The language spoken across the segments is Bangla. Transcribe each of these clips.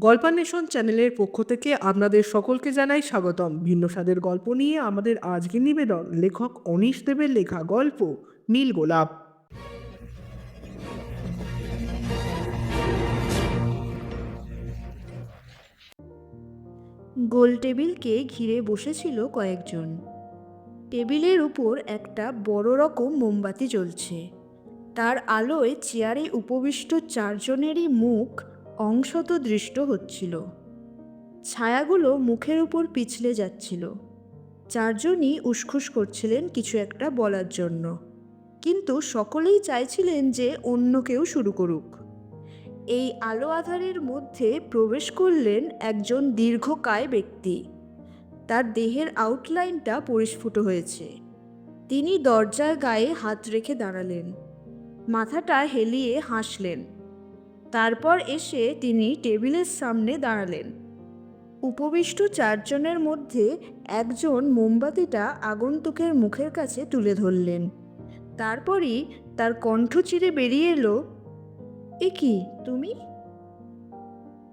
গল্পান্বেষণ চ্যানেলের পক্ষ থেকে আপনাদের সকলকে জানাই স্বাগতম। ভিন্ন স্বাদের গল্প নিয়ে আমাদের আজকের নিবেদন। লেখক অনিশ দেবের লেখা গল্প, নীল গোলাপ। গোল টেবিলকে ঘিরে বসেছিল কয়েকজন। টেবিলের উপর একটা বড় রকম মোমবাতি জ্বলছে। তার আলোয় চেয়ারে উপবিষ্ট চারজনেরই মুখ অংশত দৃষ্ট হচ্ছিল। ছায়াগুলো মুখের উপর পিছলে যাচ্ছিল। চারজনই উসখুস করছিলেন কিছু একটা বলার জন্য। কিন্তু সকলেই চাইছিলেন যে অন্য কেউ শুরু করুক। এই আলো আধারের মধ্যে প্রবেশ করলেন একজন দীর্ঘকায় ব্যক্তি। তার দেহের আউটলাইনটা পরিস্ফুট হয়েছে। তিনি দরজার গায়ে হাত রেখে দাঁড়ালেন। মাথাটা হেলিয়ে হাসলেন। তারপর এসে তিনি টেবিলের সামনে দাঁড়ালেন। উপবিষ্ট চারজনের মধ্যে একজন মোমবাতিটা আগন্তুকের মুখের কাছে তুলে ধরলেন। তারপরই তার কণ্ঠ চিরে বেরিয়ে এলো, এ কি, তুমি?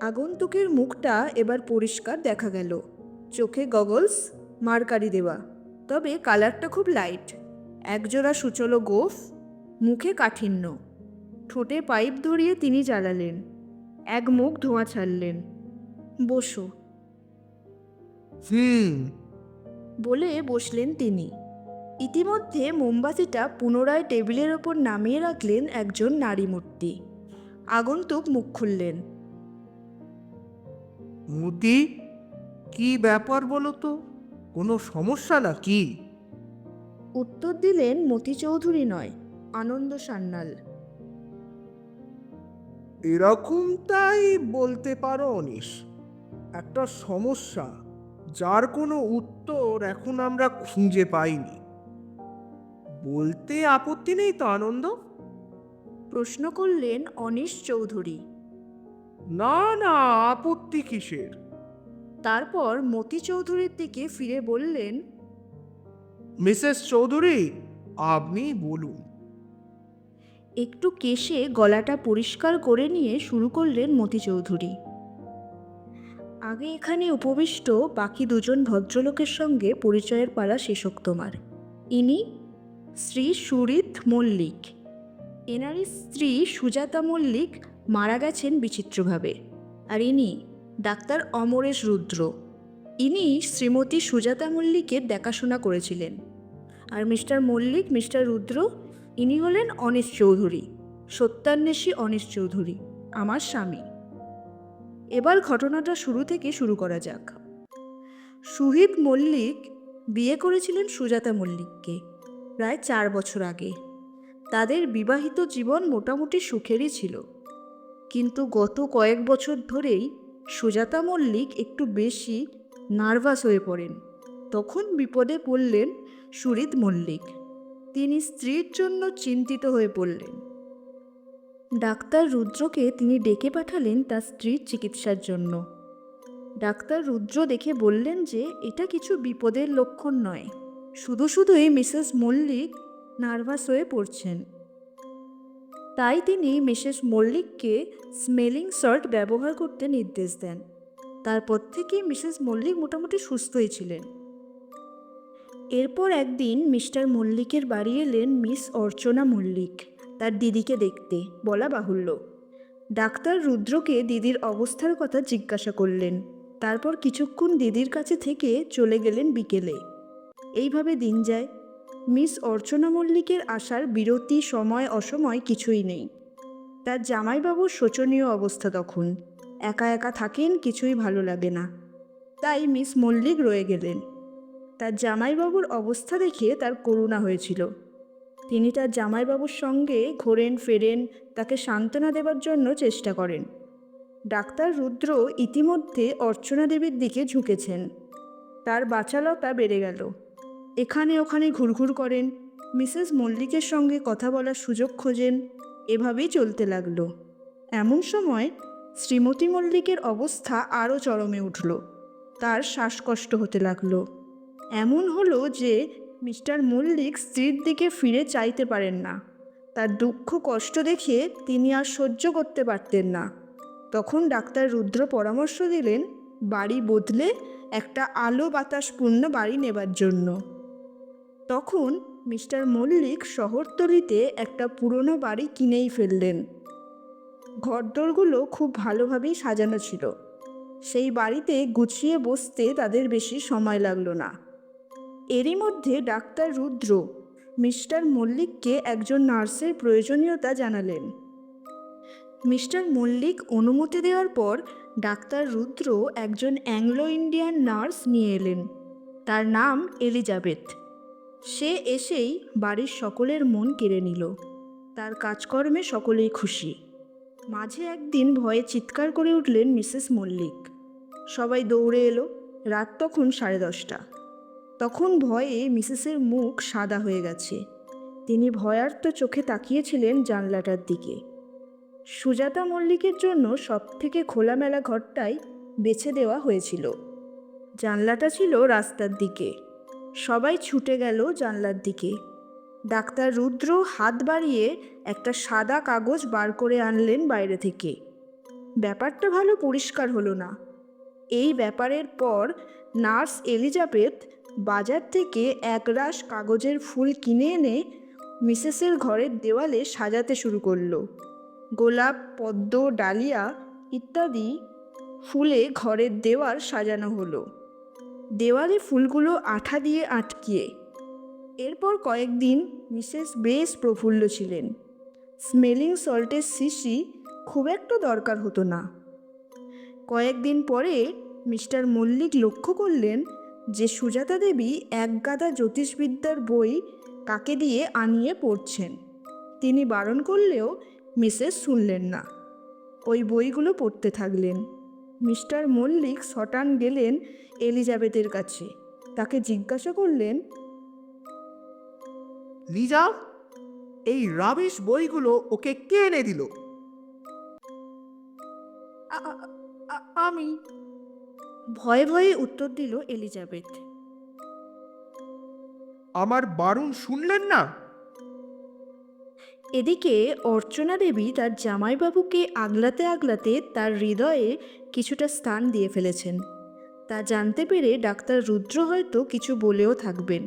আগন্তুকের মুখটা এবার পরিষ্কার দেখা গেল। চোখে গগলস, মারকারি দেওয়া, তবে কালারটা খুব লাইট, একজোড়া সুচলো গোফ, মুখে কাঠিন্য। ঠোঁটে পাইপ ধরিয়ে তিনি জ্বালালেন। এক মুখ ধোঁয়া ছাড়লেন। বসো। হুম। বলে বসলেন তিনি। ইতিমধ্যে মোমবাতিটা পুনরায় টেবিলের ওপর নামিয়ে রাখলেন একজন নারী মূর্তি। আগন্তুক মুখ খুললেন। মতি কি ব্যাপার বলো তো? কোনো সমস্যা না কি উত্তর দিলেন মতি চৌধুরী নয় আনন্দ সান্যাল। এরকমটাই বলতে পারো অনিশ। একটা সমস্যা যার কোনো উত্তর এখন আমরা খুঁজে পাইনি। বলতে আপত্তি নেই তো আনন্দ? প্রশ্ন করলেন অনিশ চৌধুরী। না না আপত্তি কিসের? তারপর মতি চৌধুরীর দিকে ফিরে বললেন মিসেস চৌধুরী আপনি বলুন। একটু কেশে গলাটা পরিষ্কার করে নিয়ে শুরু করলেন মতি চৌধুরী। আগে এখানে উপবিষ্ট বাকি দুজন ভদ্রলোকের সঙ্গে পরিচয়ের পালা শেষ হোক তোমার ইনি শ্রী সুরিত মল্লিক। এনারই স্ত্রী সুজাতা মল্লিক মারা গেছেন বিচিত্রভাবে। আর ইনি ডাক্তার অমরেশ রুদ্র। ইনি শ্রীমতী সুজাতা মল্লিকের দেখাশোনা করেছিলেন। আর মিস্টার মল্লিক, মিস্টার রুদ্র ইনি হলেন অনিশ চৌধুরী, সত্যান্বেষী অনিশ চৌধুরী, আমার স্বামী। এবার ঘটনাটা শুরু থেকে শুরু করা যাক। সুহিত মল্লিক বিয়ে করেছিলেন সুজাতা মল্লিককে প্রায় চার বছর আগে। তাদের বিবাহিত জীবন মোটামুটি সুখেরই ছিল। কিন্তু গত কয়েক বছর ধরেই সুজাতা মল্লিক একটু বেশি নার্ভাস হয়ে পড়েন। তখন বিপদে পড়লেন সুরিত মল্লিক। তিনি স্ত্রীর জন্য চিন্তিত হয়ে পড়লেন। ডাক্তার রুদ্রকে তিনি ডেকে পাঠালেন তার স্ত্রীর চিকিৎসার জন্য। ডাক্তার রুদ্র দেখে বললেন যে, এটা কিছু বিপদের লক্ষণ নয়। শুধু শুধুই মিসেস মল্লিক নার্ভাস হয়ে পড়ছেন। তাই তিনি মিসেস মল্লিককে স্মেলিং সল্ট ব্যবহার করতে নির্দেশ দেন। তারপর থেকে মিসেস মল্লিক মোটামুটি সুস্থই ছিলেন। এরপর একদিন মিস্টার মল্লিকের বাড়ি এলেন মিস অর্চনা মল্লিক, তার দিদিকে দেখতে। বলা বাহুল্য। ডাক্তার রুদ্রকে দিদির অবস্থার কথা জিজ্ঞাসা করলেন। তারপর কিছুক্ষণ দিদির কাছে থেকে চলে গেলেন বিকেলে। এইভাবে দিন যায়। মিস অর্চনা মল্লিকের আসার বিরতি, সময়, অসময় কিছুই নেই। তার জামাইবাবুর শোচনীয় অবস্থা তখন। একা একা থাকেন কিছুই ভালো লাগে না। তাই মিস মল্লিক রয়ে গেলেন। তার জামাইবাবুর অবস্থা দেখে তার করুণা হয়েছিল। তিনি তার জামাইবাবুর সঙ্গে ঘোরেন, ফেরেন, তাকে সান্ত্বনা দেবার জন্য চেষ্টা করেন। ডাক্তার রুদ্র ইতিমধ্যে অর্চনা দেবীর দিকে ঝুঁকেছেন। তার বাচালতা বেড়ে গেল। এখানে ওখানে ঘুরঘুর করেন, মিসেস মল্লিকের সঙ্গে কথা বলার সুযোগ খোঁজেন, এভাবেই চলতে লাগল। এমন সময় শ্রীমতী মল্লিকের অবস্থা আরও চরমে উঠল। তার শ্বাসকষ্ট হতে লাগল। এমন হলো যে মিস্টার মল্লিক স্ত্রীর দিকে ফিরে চাইতে পারেন না। তার দুঃখ কষ্ট দেখে তিনি আর সহ্য করতে পারতেন না। তখন ডাক্তার রুদ্র পরামর্শ দিলেন, বাড়ি বদলে একটা আলো বাতাসপূর্ণ বাড়ি নেবার জন্য। তখন মিস্টার মল্লিক শহরতলিতে একটা পুরনো বাড়ি কিনেই ফেললেন। ঘরদোরগুলো খুব ভালোভাবেই সাজানো ছিল। সেই বাড়িতে গুছিয়ে বসতে তাদের বেশি সময় লাগল না। এরই মধ্যে ডাক্তার রুদ্র, মিস্টার মল্লিককে একজন নার্সের প্রয়োজনীয়তা জানালেন। মিস্টার মল্লিক অনুমতি দেওয়ার পর ডাক্তার রুদ্র একজন অ্যাংলো ইন্ডিয়ান নার্স নিয়ে এলেন। তার নাম এলিজাবেথ। সে এসেই বাড়ির সকলের মন কেড়ে নিল। তার কাজকর্মে সকলেই খুশি। মাঝে একদিন ভয়ে চিৎকার করে উঠলেন মিসেস মল্লিক। সবাই দৌড়ে এলো। রাত তখন সাড়ে দশটা। তখন ভয়ে মিসেসের মুখ সাদা হয়ে গেছে। তিনি ভয়ার্ত চোখে তাকিয়েছিলেন জানলাটার দিকে। সুজাতা মল্লিকের জন্য সবথেকে খোলামেলা ঘরটাই বেছে দেওয়া হয়েছিল। জানলাটা ছিল রাস্তার দিকে। সবাই ছুটে গেল জানলার দিকে। ডাক্তার রুদ্র হাত বাড়িয়ে একটা সাদা কাগজ বার করে আনলেন বাইরে থেকে। ব্যাপারটা ভালো পরিষ্কার হলো না। এই ব্যাপারের পর নার্স এলিজাবেথ বাজার থেকে একরাশ কাগজের ফুল কিনে এনে মিসেসের ঘরের দেওয়ালে সাজাতে শুরু করল। গোলাপ, পদ্ম, ডালিয়া ইত্যাদি ফুলে ঘরের দেওয়াল সাজানো হলো। দেওয়ালে ফুলগুলো আঠা দিয়ে আটকিয়ে। এরপর কয়েকদিন মিসেস বেশ প্রফুল্ল ছিলেন। স্মেলিং সল্টের শিশি খুব একটা দরকার হতো না। কয়েকদিন পরে মিস্টার মল্লিক লক্ষ্য করলেন যে সুজাতা দেবী এক গাদা জ্যোতিষবিদ্যার বই কাকে দিয়ে আনিয়ে পড়ছেন। তিনি বারণ করলেও মিসেস শুনলেন না। ওই বইগুলো পড়তে থাকলেন। মিস্টার মল্লিক সটান গেলেন এলিজাবেথের কাছে। তাকে জিজ্ঞাসা করলেন লিজা এই রাবিশ বইগুলো ওকে কে এনে দিল? "আ- আ- আ- আমি ভয়ে ভয়ে উত্তর দিল এলিজাবেথ। আমার বারণ শুনলেন না? এদিকে অর্চনা দেবী তার জামাইবাবুকে আগলাতে আগলাতে তার হৃদয়ে কিছুটা স্থান দিয়ে ফেলেছেন। তা জানতে পেরে ডাক্তার রুদ্র হয়তো কিছু বলেও থাকবেন।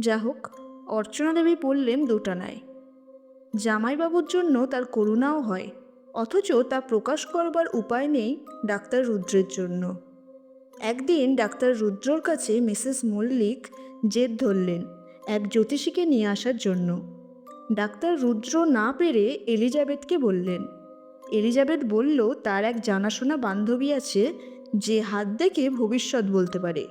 যা হোক অর্চনা দেবী বললেন দুটানায়। জামাইবাবুর জন্য তার করুণাও হয় অথচ তা প্রকাশ করবার উপায় নেই ডাক্তার রুদ্রের জন্য। একদিন ডাক্তার রুদ্রর কাছে মিসেস মল্লিক জেদ ধরলেন এক জ্যোতিষীকে নিয়ে আসার জন্য। ডাক্তার রুদ্র না পেরে এলিজাবেথকে বললেন। এলিজাবেথ বলল, তার এক জানাশোনা বান্ধবী আছে যে হাত দেখে ভবিষ্যৎ বলতে পারে।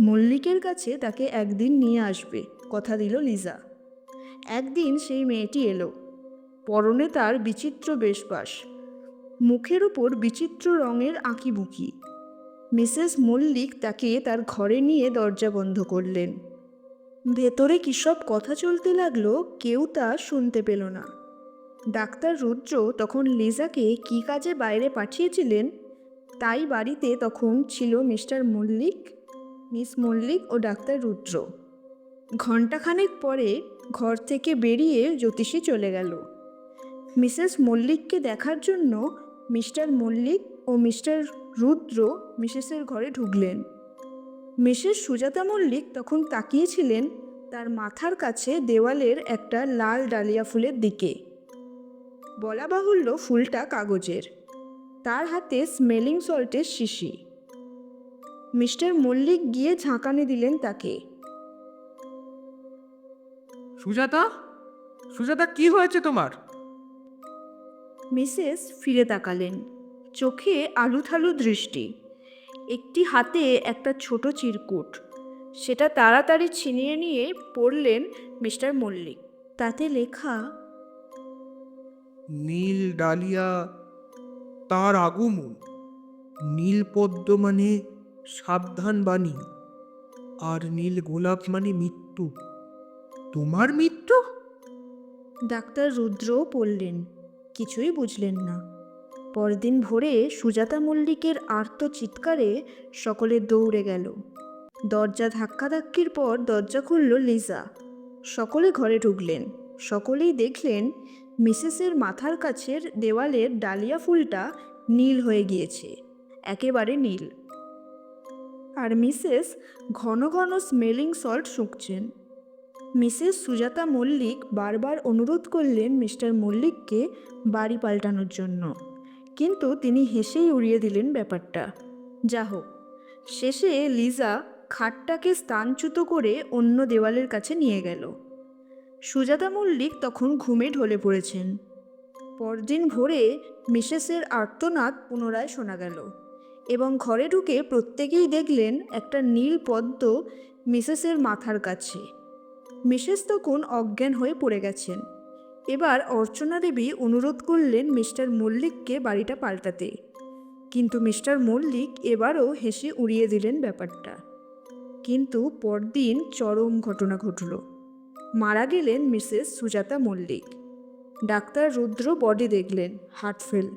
মল্লিকের কাছে তাকে একদিন নিয়ে আসবে, কথা দিল লিজা। একদিন সেই মেয়েটি এলো। পরনে তার বিচিত্র বেশবাস মুখের ওপর বিচিত্র রঙের আঁকিবুকি। মিসেস মল্লিক তাকে তার ঘরে নিয়ে দরজা বন্ধ করলেন। ভেতরে কী সব কথা চলতে লাগল কেউ তা শুনতে পেল না। ডাক্তার রুদ্র তখন লিজাকে কী কাজে বাইরে পাঠিয়েছিলেন তাই বাড়িতে তখন ছিল মিস্টার মল্লিক, মিস মল্লিক ও ডাক্তার রুদ্র। ঘণ্টাখানেক পরে ঘর থেকে বেরিয়ে জ্যোতিষী চলে গেল। মিসেস মল্লিককে দেখার জন্য মিস্টার মল্লিক ও মিস্টার রুদ্র মিসেসের ঘরে ঢুকলেন। মিসেস সুজাতা মল্লিক তখন তাকিয়েছিলেন তার মাথার কাছে দেওয়ালের একটা লাল ডালিয়া ফুলের দিকে। বলা বাহুল্য ফুলটা কাগজের। তার হাতে স্মেলিং সল্টের শিশি। মিস্টার মল্লিক গিয়ে ঝাঁকানি দিলেন তাকে। সুজাতা? সুজাতা কি হয়েছে তোমার? মিসেস ফিরে তাকালেন। চোখে আলুথালু দৃষ্টি। একটি হাতে একটা ছোট চিরকুট। সেটা তাড়াতাড়ি ছিনিয়ে নিয়ে পড়লেন মিস্টার মল্লিক। তাতে লেখা নীল ডালিয়া তার আগমন। নীল পদ্ম মানে সাবধান বাণী আর নীল গোলাপ মানে মৃত্যু। তোমার মৃত্যু? ডাক্তার রুদ্রও পড়লেন কিছুই বুঝলেন না। পরদিন ভোরে সুজাতা মল্লিকের আর্ত চিৎকারে সকলে দৌড়ে গেল। দরজা ধাক্কাধাক্কির পর দরজা খুলল লিজা। সকলে ঘরে ঢুকলেন। সকলেই দেখলেন মিসেসের মাথার কাছের দেওয়ালের ডালিয়া ফুলটা নীল হয়ে গিয়েছে। একেবারে নীল। আর মিসেস ঘন ঘন স্মেলিং সল্ট শুঁকছেন। মিসেস সুজাতা মল্লিক বারবার অনুরোধ করলেন মিস্টার মল্লিককে বাড়ি পাল্টানোর জন্য। কিন্তু তিনি হেসেই উড়িয়ে দিলেন ব্যাপারটা। যা হোক, শেষে লিজা খাটটাকে স্থানচ্যুত করে অন্য দেওয়ালের কাছে নিয়ে গেল। সুজাতা মল্লিক তখন ঘুমে ঢলে পড়েছেন। পরদিন ভোরে মিসেসের আর্তনাদ পুনরায় শোনা গেল এবং ঘরে ঢুকে প্রত্যেকেই দেখলেন একটা নীল পদ্ম মিসেসের মাথার কাছে। মিসেস তখন অজ্ঞান হয়ে পড়ে গেছেন। এবার অর্চনা দেবী অনুরোধ করলেন মিস্টার মল্লিককে বাড়িটা পাল্টাতে। কিন্তু মিস্টার মল্লিক এবারও হেসে উড়িয়ে দিলেন ব্যাপারটা। কিন্তু পরদিন চরম ঘটনা ঘটল। মারা গেলেন Mrs Sujata Mallick. Doctor Rudra body দেখলেন, হার্ট ফেল।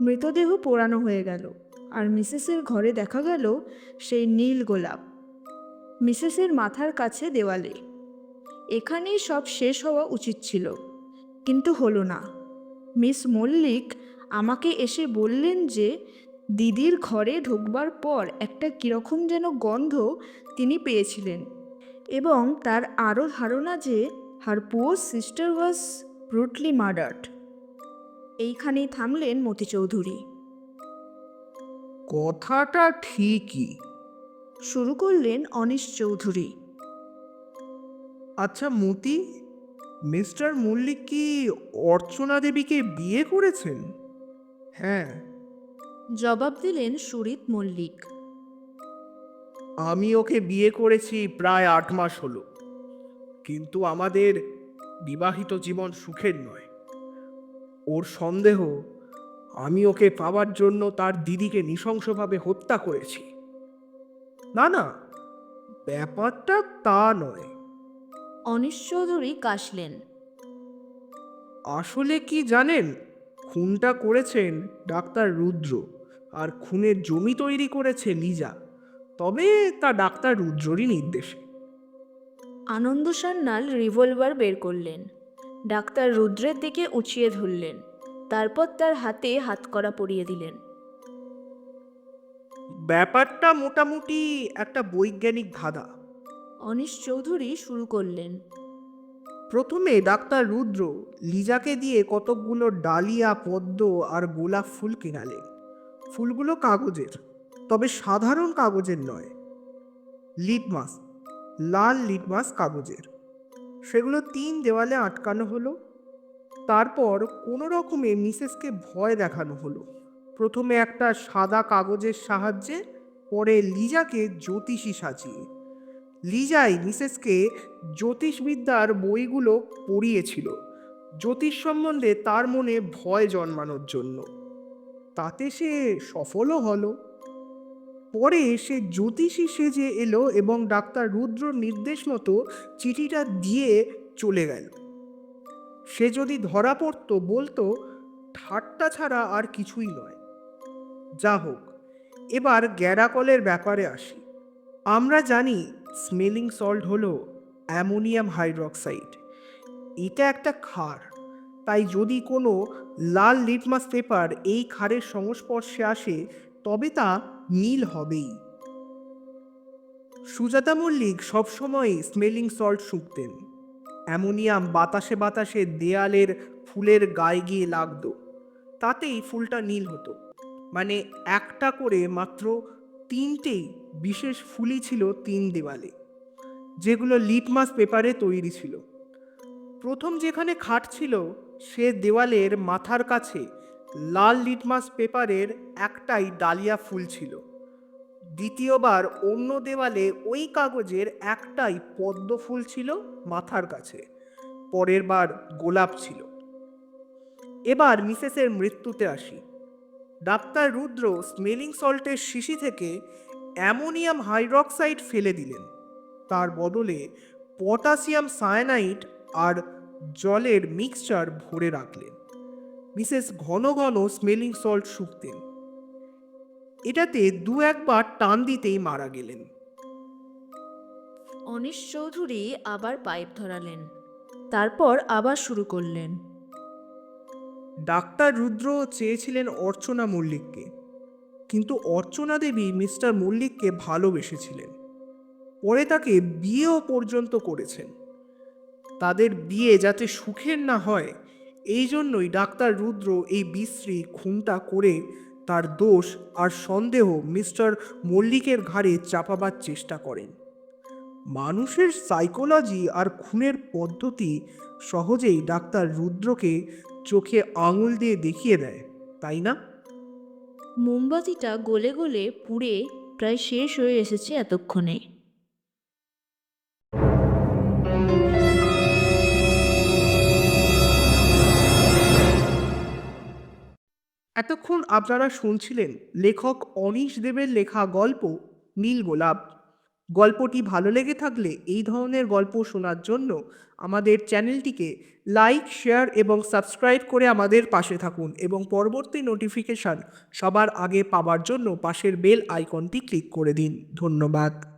মৃতদেহ পোড়ানো হয়ে গেল আর মিসেসের ঘরে দেখা গেল সেই নীল গোলাপ। মিসেসের মাথার কাছে দেওয়ালে এখানেই সব শেষ হওয়া উচিত ছিল। কিন্তু হলো না। মিস মল্লিক আমাকে এসে বললেন যে দিদির ঘরে ঢুকবার পর একটা কীরকম যেন গন্ধ তিনি পেয়েছিলেন এবং তার আরও ধারণা যে her poor sister was brutally murdered. এইখানেই থামলেন মতি চৌধুরী। কথাটা ঠিকই। শুরু করলেন অনিশ চৌধুরী। আচ্ছা মতি মিস্টার মল্লিক কি অর্চনা দেবীকে বিয়ে করেছেন? হ্যাঁ। জবাব দিলেন সুরিত মল্লিক। আমি ওকে বিয়ে করেছি প্রায় আট মাস হলো। কিন্তু আমাদের বিবাহিত জীবন সুখের নয়। ওর সন্দেহ আমি ওকে পাওয়ার জন্য তার দিদিকে নৃশংসভাবে হত্যা করেছি। না না ব্যাপারটা তা নয়। অনিশ চৌধুরী কাশলেন। আসলে কি জানেন? খুনটা করেছেন ডাক্তার রুদ্র আর খুনের জমি তৈরি করেছে লিজা। তবে তা ডাক্তার রুদ্ররই নির্দেশে। আনন্দ সান্যাল রিভলভার বের করলেন। ডাক্তার রুদ্রের দিকে উঁচিয়ে ধরলেন। তারপর তার হাতে হাতকড়া পরিয়ে দিলেন। ব্যাপারটা মোটামুটি একটা বৈজ্ঞানিক ধাঁধা। অনিশ চৌধুরী শুরু করলেন। প্রথমে ডাক্তার রুদ্র লিজাকে দিয়ে কতকগুলো ডালিয়া, পদ্ম আর গোলাপ ফুল কেনালেন। ফুলগুলো কাগজের, তবে সাধারণ কাগজের নয়। লিটমাস লাল লিটমাস কাগজের। সেগুলো তিন দেওয়ালে আটকানো হলো। তারপর কোনো রকমে মিসেসকে ভয় দেখানো হলো। প্রথমে একটা সাদা কাগজের সাহায্যে, পরে লিজাকে জ্যোতিষী সাজিয়ে লিজাই মিসেসকে জ্যোতিষবিদ্যার বইগুলো পড়িয়েছিল। জ্যোতিষ সম্বন্ধে তার মনে ভয় জন্মানোর জন্য। তাতে সে সফলও হলো। পরে সে জ্যোতিষী সেজে এলো এবং ডাক্তার রুদ্র নির্দেশ মতো চিঠিটা দিয়ে চলে গেল। সে যদি ধরা পড়তো বলতো, ঠাট্টা ছাড়া আর কিছুই নয়। যা হোক, এবার গ্যারাকলের ব্যাপারে আসি। আমরা জানি স্মেলিং সল্ট হলো অ্যামোনিয়াম হাইড্রক্সাইড। এটা একটা ক্ষার। তাই যদি কোনো লাল লিটমাস পেপার এই ক্ষারের সংস্পর্শে আসে, তবে তা নীল হবেই। সুজাতা মল্লিক সবসময় স্মেলিং সল্ট শুঁকতেন। অ্যামোনিয়াম বাতাসে বাতাসে দেয়ালের ফুলের গায়ে গিয়ে লাগতো। তাতেই ফুলটা নীল হতো। মানে একটা করে মাত্র তিনটেই বিশেষ ফুলই ছিল তিন দেওয়ালে, যেগুলো লিটমাস পেপারে তৈরি ছিল। প্রথম যেখানে খাট ছিল, সে দেওয়ালের মাথার কাছে লাল লিটমাস পেপারের একটাই ডালিয়া ফুল ছিল। দ্বিতীয়বার অন্য দেওয়ালে ওই কাগজের একটাই পদ্ম ফুল ছিল মাথার কাছে পরের বার গোলাপ ছিল। এবার মিসেসের মৃত্যুতে আসি। ডাক্তার রুদ্র স্মেলিং সল্টের শিশি থেকে অ্যামোনিয়াম হাইড্রক্সাইড ফেলে দিলেন। তার বদলে পটাশিয়াম সায়ানাইড আর জলের মিক্সচার ভরে রাখলেন। মিসেস ঘন ঘন স্মেলিং সল্ট শুকতেন। এটাতে দু একবার টান দিতেই মারা গেলেন। অনিশ চৌধুরী আবার পাইপ ধরালেন। তারপর আবার শুরু করলেন। ডাক্তার রুদ্র চেয়েছিলেন অর্চনা মল্লিককে। কিন্তু অর্চনা দেবী মিস্টার মল্লিককে ভালোবেসেছিলেন। পরে তাকে বিয়েও পর্যন্ত করেছেন। তাদের বিয়ে যাতে সুখের না হয়, এই জন্যই ডাক্তার রুদ্র এই বিশ্রী খুনটা করে তার দোষ আর সন্দেহ মিস্টার মল্লিকের ঘাড়ে চাপাবার চেষ্টা করেন। মানুষের সাইকোলজি আর খুনের পদ্ধতি সহজেই ডাক্তার রুদ্রকে চোখে আঙুল দিয়ে দেখিয়ে দেয় তাই না? মোমবাতিটা গলে গলে পুড়ে প্রায় শেষ হয়ে এসেছে এতক্ষণে। এতক্ষণ আপনারা শুনছিলেন লেখক অনীশ দেবের লেখা গল্প নীল গোলাপ। গল্পটি ভালো লেগে থাকলে এই ধরনের গল্প শোনার জন্য আমাদের চ্যানেলটিকে লাইক, শেয়ার এবং সাবস্ক্রাইব করে আমাদের পাশে থাকুন এবং পরবর্তী নোটিফিকেশান সবার আগে পাওয়ার জন্য পাশের বেল আইকনটি ক্লিক করে দিন। ধন্যবাদ।